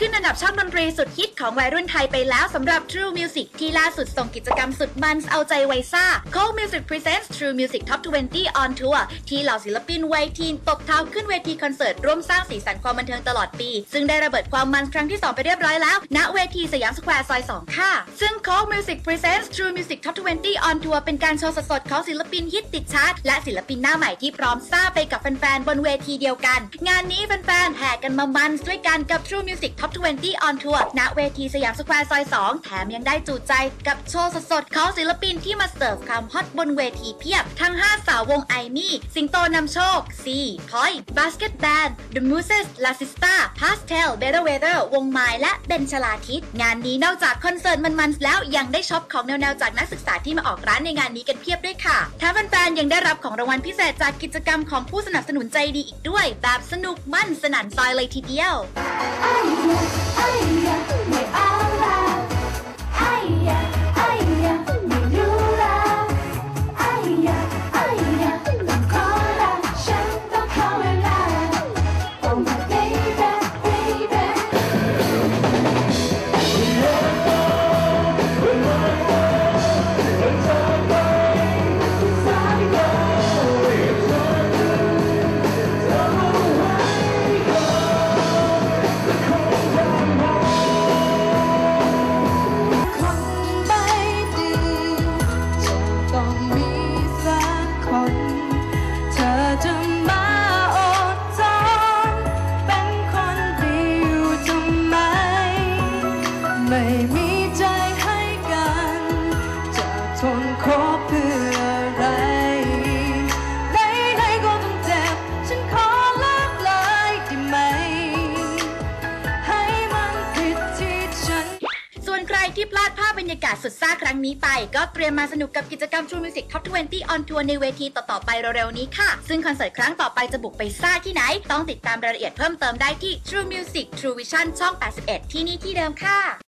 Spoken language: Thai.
ขึ้นอันดับช่องดนตรีสุดฮิตของวัยรุ่นไทยไปแล้วสำหรับ True Music ที่ล่าสุดส่งกิจกรรมสุดมันเอาใจไวซ่า Cold Music Presents True Music Top 20 on Tour ที่เหล่าศิลปินวัยทีนตบเท้าขึ้นเวทีคอนเสิร์ต ร่วมสร้างสีสันความบันเทิงตลอดปี ซึ่งได้ระเบิดความมันครั้งที่ 2 ไปเรียบร้อยแล้ว ณเวทีสยามสแควร์ซอย 2 ค่ะ ซึ่ง Cold Music Presents True Music Top 20 on Tour เป็นการโชว์สดๆของศิลปินฮิตติดชาร์ตและศิลปินหน้าใหม่ที่พร้อมซ่าไปกับแฟนๆบนเวทีเดียวกัน งานนี้แฟนๆแห่กันมามันด้วยกันกับ True Music Top 20 on Tour ณเวทีสยามสแควร์ซอย 2 แถมยังได้จูใจกับโชว์สดๆของศิลปินที่มาเสิร์ฟความฮอตบนเวทีเพียบ ทั้ง 5 สาววงไอมี่ สิงโตนำโชค C Point Basket Band The Muses La Sista Pastel Better Weather วงไม้และเบนชลาทิศงานนี้นอกจากคอนเสิร์ตมันๆแล้วยังได้ช็อปของแนวๆจากนักศึกษาที่มาออกร้านในงานนี้กันเพียบด้วยค่ะแถมแฟนๆยังได้รับของรางวัลพิเศษจากกิจกรรมของผู้สนับสนุนใจดีอีกด้วย แบบสนุกมั่นสนั่นซอยเลยทีเดียว baby ที่พลาดภาพบรรยากาศสุดซ่าครั้งนี้ไป ก็เตรียมมาสนุกกับกิจกรรม True Music Top 20 on Tour ในเวทีต่อ ๆ ไปเร็ว ๆ นี้ค่ะ ซึ่งคอนเสิร์ตครั้งต่อไปจะบุกไปซ่าที่ไหน ต้องติดตามรายละเอียดเพิ่มเติมได้ที่ True Music True Vision ช่อง 81 ที่นี่ที่เดิมค่ะ